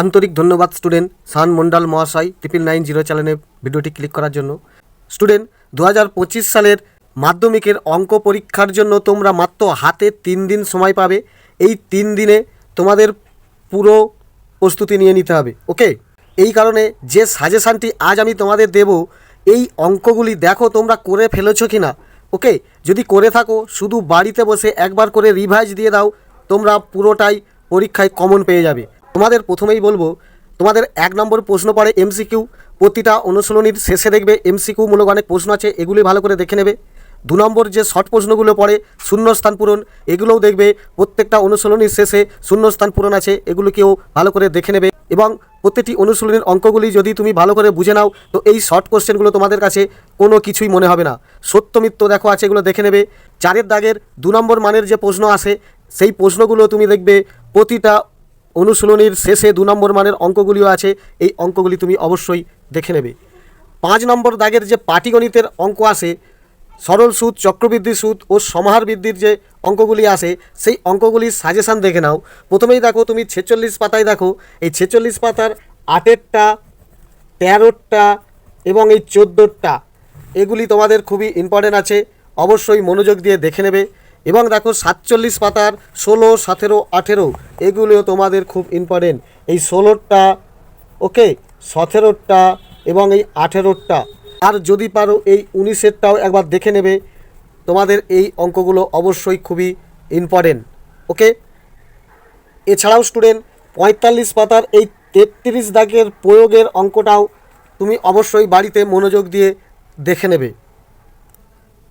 আন্তরিক ধন্যবাদ স্টুডেন্ট সান মন্ডল মহাশয় ট্রিপল নাইন জিরো চ্যানেলে ভিডিওটি ক্লিক করার জন্য। স্টুডেন্ট দু হাজার পঁচিশ সালের মাধ্যমিকের অঙ্ক পরীক্ষার জন্য তোমরা মাত্র হাতে তিন দিন সময় পাবে। এই তিন দিনে তোমাদের পুরো প্রস্তুতি নিয়ে নিতে হবে, ওকে? এই কারণে যে সাজেশানটি আজ আমি তোমাদের দেব, এই অঙ্কগুলি দেখো তোমরা করে ফেলেছো কি না ওকে? যদি করে থাকো, শুধু বাড়িতে বসে একবার করে রিভাইজ দিয়ে দাও, তোমরা পুরোটাই পরীক্ষায় কমন পেয়ে যাবে। তোমাদের প্রথমেই বলব, তোমাদের এক নম্বর প্রশ্ন পড়ে এমসিকিউ প্রতিটা অনুশীলনীর শেষে দেখবে এমসিকিউ মূলক অনেক প্রশ্ন আছে এগুলি ভালো করে দেখে নেবে। দু নম্বর যে শর্ট প্রশ্নগুলো পড়ে, শূন্যস্থান পূরণ, এগুলোও দেখবে প্রত্যেকটা অনুশীলনীর শেষে শূন্যস্থান পূরণ আছে, এগুলোকেও ভালো করে দেখে নেবে। এবং প্রত্যেকটি অনুশীলনীর অঙ্কগুলি যদি তুমি ভালো করে বুঝে নাও, তো এই শর্ট কোশ্চেনগুলো তোমাদের কাছে কোনো কিছুই মনে হবে না। সত্য, মিথ্য দেখো আছে, এগুলো দেখে নেবে। চারের দাগের দু নম্বর মানের যে প্রশ্ন আসে, সেই প্রশ্নগুলো তুমি দেখবে প্রতিটা অনুশীলনীর শেষে দু নম্বর মানের অঙ্কগুলিও আছে, এই অঙ্কগুলি তুমি অবশ্যই দেখে নেবে। পাঁচ নম্বর দাগের যে পাটিগণিতের অঙ্ক আসে সরল সুদ, চক্রবৃদ্ধি সুদ ও সমাহার বৃদ্ধির যে অঙ্কগুলি আসে সেই অঙ্কগুলির সাজেশান দেখে নাও। প্রথমেই দেখো, তুমি ছেচল্লিশ পাতায় দেখো, এই ছেচল্লিশ পাতার আটেরটা তেরোটা এবং এই চোদ্দোটা এগুলি তোমাদের খুবই ইম্পর্টেন্ট আছে, অবশ্যই মনোযোগ দিয়ে দেখে নেবে। এবং দেখো সাতচল্লিশ পাতার ষোলো, সতেরো, আঠেরো, এগুলিও তোমাদের খুব ইম্পর্টেন্ট এই ষোলোটা ওকে সতেরোটা এবং এই আঠেরোটা। আর যদি পারো এই উনিশেরটাও একবার দেখে নেবে, তোমাদের এই অঙ্কগুলো অবশ্যই খুবই ইম্পর্টেন্ট ওকে এছাড়াও স্টুডেন্ট পঁয়তাল্লিশ পাতার এই তেত্রিশ দাগের প্রয়োগের অঙ্কটাও তুমি অবশ্যই বাড়িতে মনোযোগ দিয়ে দেখে নেবে।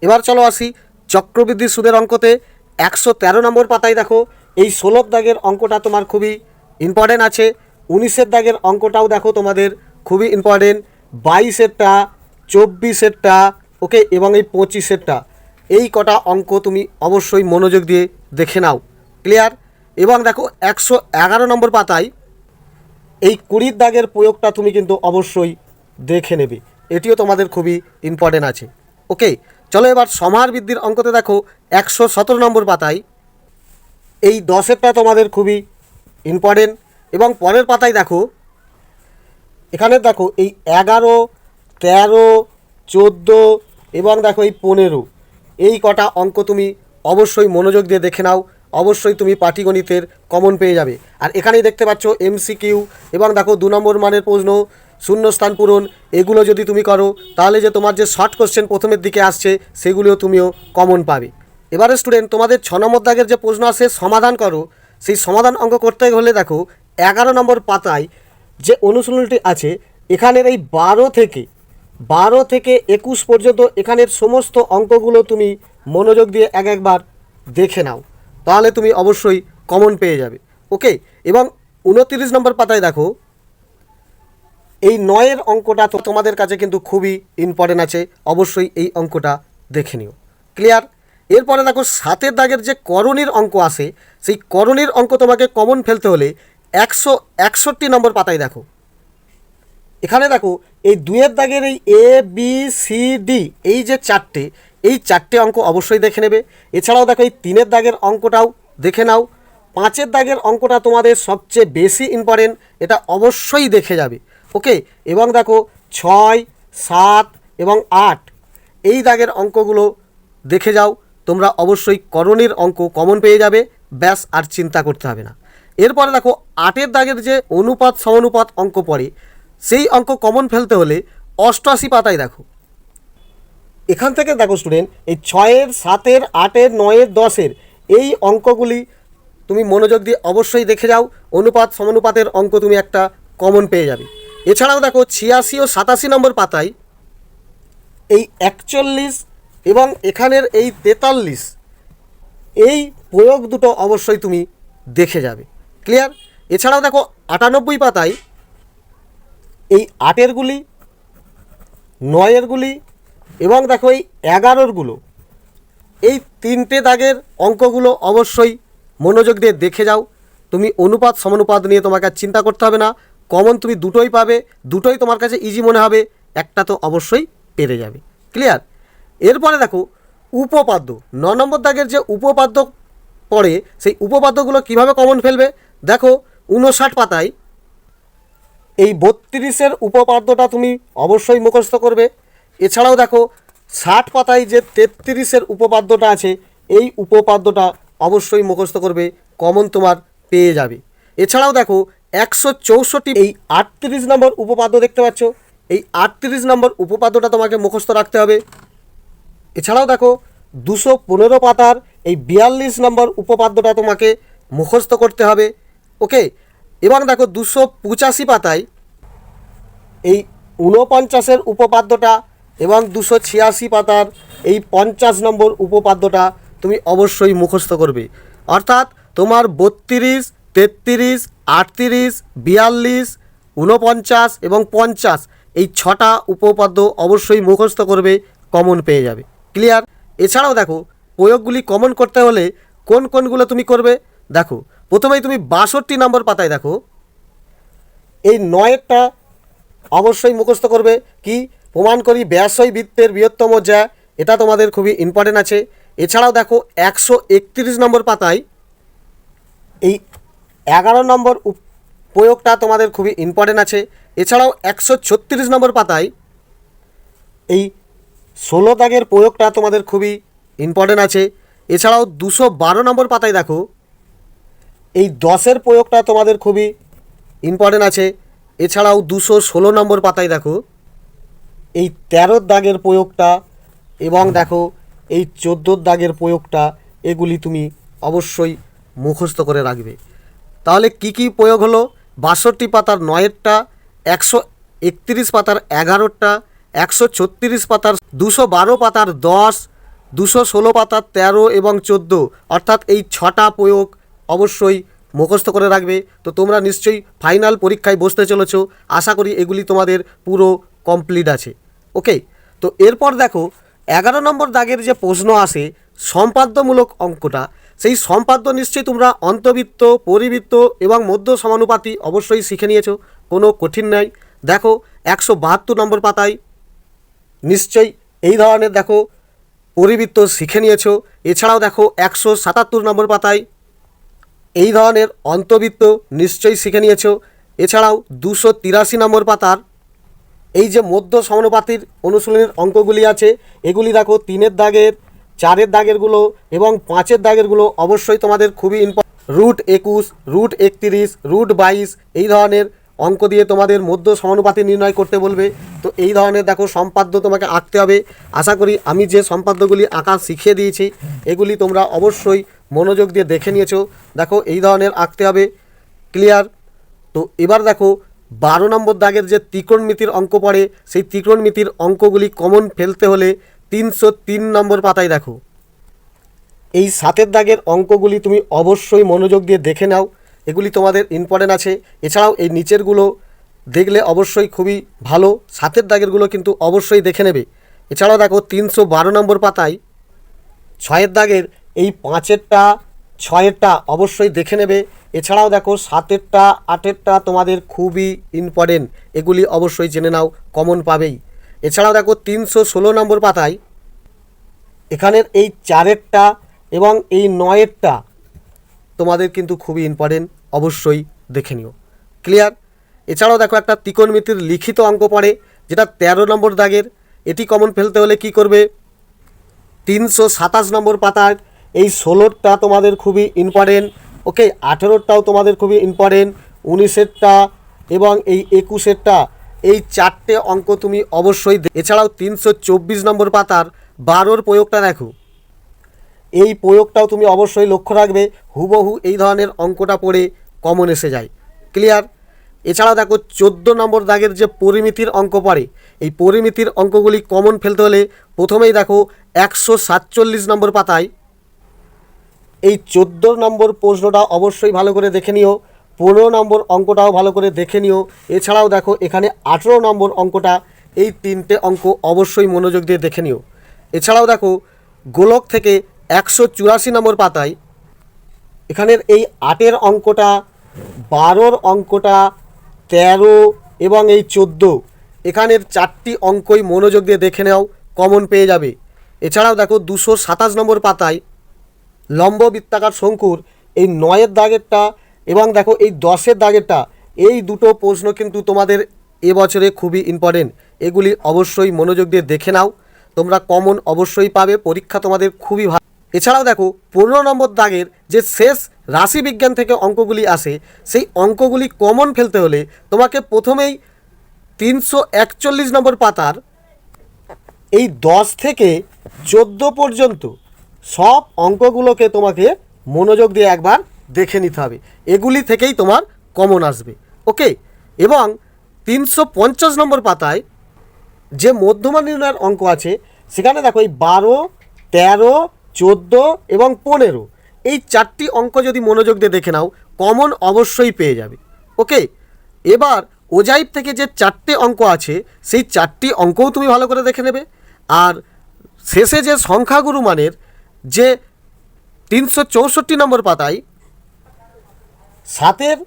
এবার চলো আসি চক্রবৃদ্ধি সুদের অঙ্কতে একশো তেরো নম্বর পাতায় দেখো, এই ষোলো দাগের অঙ্কটা তোমার খুবই ইম্পর্টেন্ট আছে। উনিশের দাগের অঙ্কটাও দেখো তোমাদের খুবই ইম্পর্টেন্ট বাইশেরটা, চব্বিশেরটা ওকে এবং এই পঁচিশেরটা। এই কটা অঙ্ক তুমি অবশ্যই মনোযোগ দিয়ে দেখে নাও। ক্লিয়ার এবং দেখো, একশো এগারো নম্বর পাতায় এই কুড়ির দাগের প্রয়োগটা তুমি কিন্তু অবশ্যই দেখে নেবে। এটিও তোমাদের খুবই ইম্পর্টেন্ট আছে। ওকে চলো এবার সমাহার বৃদ্ধির অঙ্কতে দেখো একশো সতেরো নম্বর পাতায়। এই দশেরটা তোমাদের খুবই ইম্পর্টেন্ট এবং পরের পাতায় দেখো, এখানে দেখো এই এগারো, তেরো, চোদ্দ এবং দেখো এই পনেরো। এই কটা অঙ্ক তুমি অবশ্যই মনোযোগ দিয়ে দেখে নাও, অবশ্যই তুমি পাটিগণিতের কমন পেয়ে যাবে। আর এখানেই দেখতে পাচ্ছ এমসিকিউ এবং দেখো দু নম্বর মানের প্রশ্ন শূন্যস্থান পূরণ, এগুলো যদি তুমি করো, তাহলে যে তোমার যে শর্ট কোশ্চেন প্রথমের দিকে আসছে, সেগুলিও তুমিও কমন পাবে। এবারে স্টুডেন্ট তোমাদের ছ নম্বর দাগের যে প্রশ্ন আসে সমাধান করো। সেই সমাধান অঙ্ক করতে হলে দেখো, এগারো নম্বর পাতায় যে অনুশীলনটি আছে, এখানের এই বারো থেকে বারো থেকে একুশ পর্যন্ত এখানের সমস্ত অঙ্কগুলো তুমি মনোযোগ দিয়ে এক একবার দেখে নাও। তাহলে তুমি অবশ্যই কমন পেয়ে যাবে। ওকে এবং উনতিরিশ নম্বর পাতায় দেখো এই নয়ের অঙ্কটা তো তোমাদের কাছে কিন্তু খুবই ইম্পর্টেন্ট আছে। অবশ্যই এই অঙ্কটা দেখে নিও। ক্লিয়ার এরপরে দেখো, সাতের দাগের যে করণীর অঙ্ক আসে সেই করণীর অঙ্ক তোমাকে কমন ফেলতে হলে একশো একষট্টি নম্বর পাতায় দেখো। এখানে দেখো, এই দুয়ের দাগের এই এ বি সি ডি এই যে চারটে, এই চারটে অঙ্ক অবশ্যই দেখে নেবে। এছাড়াও দেখো, এই তিনের দাগের অঙ্কটাও দেখে নাও। পাঁচের দাগের অঙ্কটা তোমাদের সবচেয়ে বেশি ইম্পর্টেন্ট এটা অবশ্যই দেখে যাবে। ওকে, এবং দেখো, ছয়, সাত এবং আট। এই দাগের অঙ্কগুলো দেখে যাও, তোমরা অবশ্যই করণীর অঙ্ক কমন পেয়ে যাবে, ব্যাস, আর চিন্তা করতে হবে না। এরপরে দেখো, আটের দাগের যে অনুপাত, সমানুপাত অঙ্ক পড়ে, সেই অঙ্ক কমন ফেলতে হলে অষ্টআশি পাতায় দেখো। এখান থেকে দেখো স্টুডেন্ট এই ছয়ের, সাতের, আটের, নয়ের, দশের, এই অঙ্কগুলি তুমি মনোযোগ দিয়ে অবশ্যই দেখে যাও, অনুপাত, সমানুপাতের অঙ্ক তুমি একটা কমন পেয়ে যাবে। এছাড়াও দেখো ছিয়াশি ও সাতাশি নম্বর পাতায় এই একচল্লিশ এবং এখানের এই তেতাল্লিশ, এই প্রয়োগ দুটো অবশ্যই তুমি দেখে যাবে। ক্লিয়ার এছাড়াও দেখো আটানব্বই পাতায় এই আটেরগুলি নয়েরগুলি এবং দেখো এই এগারোরগুলো এই তিনটে দাগের অঙ্কগুলো অবশ্যই মনোযোগ দিয়ে দেখে যাও। তুমি অনুপাত, সমানুপাত নিয়ে তোমাকে চিন্তা করতে হবে না। কমন তুমি দুটোই পাবে, দুটোই তোমার কাছে ইজি মনে হবে, একটা তো অবশ্যই পেরে যাবে। ক্লিয়ার এরপরে দেখো, উপপাদ্য। ন নম্বর দাগের যে উপপাদ্য পড়ে, সেই উপপাদ্যগুলো কীভাবে কমন ফেলবে? দেখো, উনষাট পাতায় এই বত্রিশের উপপাদ্যটা তুমি অবশ্যই মুখস্থ করবে। এছাড়াও দেখো, ষাট পাতায় যে তেত্রিশের উপপাদ্যটা আছে, এই উপপাদ্যটা অবশ্যই মুখস্থ করবে কমন তোমার পেয়ে যাবে। এছাড়াও দেখো একশো চৌষট্টি এই আটত্রিশ নম্বর উপপাদ্য দেখতে পাচ্ছ। এই আটত্রিশ নম্বর উপপাদ্যটা তোমাকে মুখস্থ রাখতে হবে। এছাড়াও দেখো, দুশো পনেরো পাতার এই বিয়াল্লিশ নম্বর উপপাদ্যটা তোমাকে মুখস্থ করতে হবে। ওকে? এবং দেখো, দুশো পঁচাশি পাতায় এই ঊনপঞ্চাশের উপপাদ্যটা এবং দুশো ছিয়াশি পাতার এই পঞ্চাশ নম্বর উপপাদ্যটা তুমি অবশ্যই মুখস্থ করবে। অর্থাৎ তোমার বত্রিশ তেত্রিশ, আটত্রিশ, বিয়াল্লিশ, ঊনপঞ্চাশ এবং পঞ্চাশ এই ছটা উপপাদ্য অবশ্যই মুখস্থ করবে কমন পেয়ে যাবে। ক্লিয়ার এছাড়াও দেখো, প্রয়োগগুলি কমন করতে হলে কোন কোনগুলো তুমি করবে? দেখো, প্রথমেই তুমি বাষট্টি নম্বর পাতায় দেখো। এই নয়েরটা অবশ্যই মুখস্থ করবে। কি? প্রমাণ করি, ব্যাসই বৃত্তের বৃহত্তম যা এটা তোমাদের খুবই ইম্পর্টেন্ট আছে। এছাড়াও দেখো, একশো একত্রিশ নম্বর পাতায় এই এগারো নম্বর প্রয়োগটা তোমাদের খুবই ইম্পর্টেন্ট আছে। এছাড়াও একশো ছত্রিশ নম্বর পাতায় এই ষোলো দাগের প্রয়োগটা তোমাদের খুবই ইম্পর্টেন্ট আছে। এছাড়াও দুশো বারো নম্বর পাতায় দেখো, এই দশের প্রয়োগটা তোমাদের খুবই ইম্পর্টেন্ট আছে। এছাড়াও দুশো ষোলো নম্বর পাতায় দেখো, এই তেরোর দাগের প্রয়োগটা এবং দেখো, এই চোদ্দোর দাগের প্রয়োগটা, এগুলি তুমি অবশ্যই মুখস্থ করে রাখবে। তাহলে কি কি প্রয়োগ হলো? বাষট্টি পাতার নয়েরটা, একশো একত্রিশ পাতার এগারোটা, একশো ছত্রিশ পাতার দুশো বারো পাতার দশ, দুশো ষোলো পাতার তেরো এবং চোদ্দ। অর্থাৎ এই ছটা প্রয়োগ অবশ্যই মুখস্থ করে রাখবে। তো তোমরা নিশ্চয়ই ফাইনাল পরীক্ষায় বসতে চলেছো। আশা করি এগুলি তোমাদের পুরো কমপ্লিট আছে। ওকে? তো এরপর দেখো, এগারো নম্বর দাগের যে প্রশ্ন আসে, সম্পাদ্যমূলক অঙ্কটা সেই সম্পাদ্য নিশ্চয়ই তোমরা অন্তবৃত্ত পরিবৃত্ত এবং মধ্য সমানুপাতি অবশ্যই শিখে নিয়েছো। কোনো কঠিন নাই। দেখো, একশো বাহাত্তর নম্বর পাতায় নিশ্চয়ই এই ধরনের, দেখো, পরিবৃত্ত শিখে নিয়েছো। এছাড়াও দেখো, একশো সাতাত্তর নম্বর পাতায় এই ধরনের অন্তবৃত্ত নিশ্চয়ই শিখে নিয়েছো। এছাড়াও দুশো তিরাশি নম্বর পাতার এই যে মধ্য সমানুপাতির অনুশীলনের অঙ্কগুলি আছে, এগুলি দেখো, তিনের দাগের চারের দাগেরগুলো এবং পাঁচের দাগেরগুলো অবশ্যই তোমাদের খুবই ইম্প রুট একুশ রুট একত্রিশ রুট বাইশ, এই ধরনের অঙ্ক দিয়ে তোমাদের মধ্য সমানুপাতি নির্ণয় করতে বলবে। তো এই ধরনের দেখো সম্পাদ্য তোমাকে আঁকতে হবে। আশা করি আমি যে সম্পাদ্যগুলি আঁকা শিখিয়ে দিয়েছি, এগুলি তোমরা অবশ্যই মনোযোগ দিয়ে দেখে নিয়েছো। দেখো এই ধরনের আঁকতে হবে। ক্লিয়ার তো এবার দেখো বারো নম্বর দাগের যে ত্রিকোণমিতির অঙ্ক পড়ে, সেই ত্রিকোণমিতির অঙ্কগুলি কমন ফেলতে হলে তিনশো তিন নম্বর পাতায় দেখো। এই সাতের দাগের অঙ্কগুলি তুমি অবশ্যই মনোযোগ দিয়ে দেখে নাও, এগুলি তোমাদের ইম্পর্টেন্ট আছে। এছাড়াও এই নিচেরগুলো দেখলে অবশ্যই খুবই ভালো, সাতের দাগেরগুলো কিন্তু অবশ্যই দেখে নেবে। এছাড়াও দেখো, তিনশো বারো নম্বর পাতায় ছয়ের দাগের এই পাঁচেরটা, ছয়েরটা অবশ্যই দেখে নেবে। এছাড়াও দেখো, সাতেরটা, আটেরটা তোমাদের খুবই ইম্পর্টেন্ট এগুলি অবশ্যই জেনে নাও কমন পাবেই। এছাড়াও দেখো, তিনশো ষোলো নম্বর পাতায় এখানের এই চারেরটা এবং এই নয়েরটা তোমাদের কিন্তু খুবই ইম্পর্টেন্ট অবশ্যই দেখে নিও। ক্লিয়ার এছাড়াও দেখো একটা ত্রিকোণমিতির লিখিত অঙ্ক পড়ে, যেটা তেরো নম্বর দাগের। এটি কমন ফেলতে হলে কি করবে? তিনশো সাতাশ নম্বর পাতার। এই ষোলোরটা তোমাদের খুবই ইম্পর্টেন্ট ওকে আঠেরোটাও তোমাদের খুবই ইম্পর্টেন্ট উনিশেরটা এবং এই একুশেরটা। এই চারটে অঙ্ক তুমি অবশ্যই এছাড়াও তিনশো চব্বিশ নম্বর পাতার বারোর প্রয়োগটা দেখো। এই প্রয়োগটাও তুমি অবশ্যই লক্ষ্য রাখবে, হুবহু এই ধরনের অঙ্কটা পড়ে কমন এসে যায়। ক্লিয়ার এছাড়াও দেখো, চোদ্দ নম্বর দাগের যে পরিমিতির অঙ্ক পড়ে, এই পরিমিতির অঙ্কগুলি কমন ফেলতে হলে প্রথমেই দেখো, একশো সাতচল্লিশ নম্বর পাতায় এই চোদ্দ নম্বর প্রশ্নটা অবশ্যই ভালো করে দেখে নিও, পনেরো নম্বর অঙ্কটাও ভালো করে দেখে নিও। এছাড়াও দেখো, এখানে আঠেরো নম্বর অঙ্কটা এই তিনটে অঙ্ক অবশ্যই মনোযোগ দিয়ে দেখে নিও। এছাড়াও দেখো, গোলক থেকে একশো চুরাশি নম্বর পাতায় এখানের এই আটের অঙ্কটা, বারোর অঙ্কটা, তেরো এবং এই চোদ্দ, এখানের চারটি অঙ্কই মনোযোগ দিয়ে দেখে নেও, কমন পেয়ে যাবে। এছাড়াও দেখো, দুশো সাতাশ নম্বর পাতায় লম্ব বৃত্তাকার শঙ্কুর এই নয়ের দাগেরটা এবং দেখো, এই দশের দাগেরটা, এই দুটো প্রশ্ন কিন্তু তোমাদের এবছরে খুবই ইম্পর্টেন্ট এগুলি অবশ্যই মনোযোগ দিয়ে দেখে নাও। তোমরা কমন অবশ্যই পাবে, পরীক্ষা তোমাদের খুবই ভালো। এছাড়াও দেখো, পনেরো নম্বর দাগের যে শেষ রাশি বিজ্ঞান থেকে অঙ্কগুলি আসে, সেই অঙ্কগুলি কমন ফেলতে হলে তোমাকে প্রথমেই তিনশো একচল্লিশ নম্বর পাতার এই দশ থেকে চোদ্দ পর্যন্ত সব অঙ্কগুলোকে তোমাকে মনোযোগ দিয়ে একবার দেখে নিতে হবে। এগুলি থেকেই তোমার কমন আসবে। ওকে এবং তিনশো পঞ্চাশ নম্বর পাতায় যে মধ্যমা নির্ণয়ের অঙ্ক আছে, সেখানে দেখো এই বারো, তেরো, চোদ্দ এবং পনেরো, এই চারটি অঙ্ক যদি মনোযোগ দিয়ে দেখে নাও, কমন অবশ্যই পেয়ে যাবে। ওকে? এবার ওজাইব থেকে যে চারটে অঙ্ক আছে, সেই চারটি অঙ্কও তুমি ভালো করে দেখে নেবে। আর শেষে যে সংখ্যাগুরু মানের যে তিনশো চৌষট্টি নম্বর পাতায় সাতের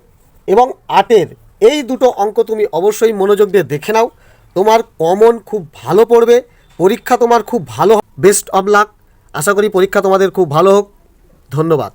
এবং আটের, এই দুটো অঙ্ক তুমি অবশ্যই মনোযোগ দিয়ে দেখে নাও। তোমার কমন খুব ভালো পড়বে, পরীক্ষা তোমার খুব ভালো বেস্ট অব লাক আশা করি পরীক্ষা তোমাদের খুব ভালো হোক। ধন্যবাদ।